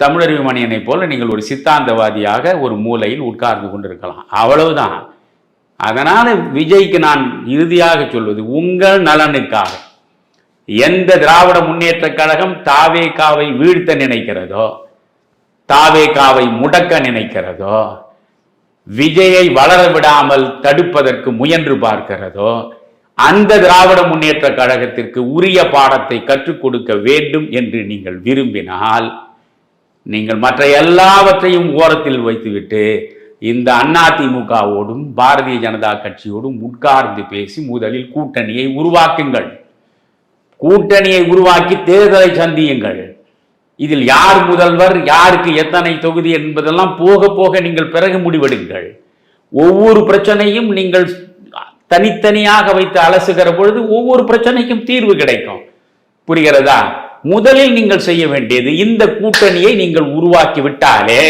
தமிழறிவு மணியனை போல நீங்கள் ஒரு சித்தாந்தவாதியாக ஒரு மூலையில் உட்கார்ந்து கொண்டிருக்கலாம். அவ்வளவுதான். அதனால விஜய்க்கு நான் இறுதியாக சொல்வது உங்கள் நலனுக்காக. எந்த திராவிட முன்னேற்ற கழகம் தாவேகாவை வீழ்த்த நினைக்கிறதோ தாவேகாவை முடக்க நினைக்கிறதோ விஜயை வளர விடாமல் தடுப்பதற்கு முயன்று பார்க்கிறதோ அந்த திராவிட முன்னேற்ற கழகத்திற்கு உரிய பாடத்தை கற்றுக் கொடுக்க வேண்டும் என்று நீங்கள் விரும்பினால் நீங்கள் மற்ற எல்லாவற்றையும் ஓரத்தில் வைத்துவிட்டு இந்த அதிமுகவோடும் பாரதிய ஜனதா கட்சியோடும் உட்கார்ந்து பேசி முதலில் கூட்டணியை உருவாக்குங்கள். கூட்டணியை உருவாக்கி தேர்தலை சந்தியுங்கள். இதில் யார் முதல்வர் யாருக்கு எத்தனை தொகுதி என்பதெல்லாம் போக போக நீங்கள் பிறகு முடிவெடுங்கள். ஒவ்வொரு பிரச்சனையும் நீங்கள் தனித்தனியாக வைத்து அலசுகிற பொழுது ஒவ்வொரு பிரச்சனைக்கும் தீர்வு கிடைக்கும். புரிகிறதா? முதலில் நீங்கள் செய்ய வேண்டியது இந்த கூட்டணியை நீங்கள் உருவாக்கி விட்டாலே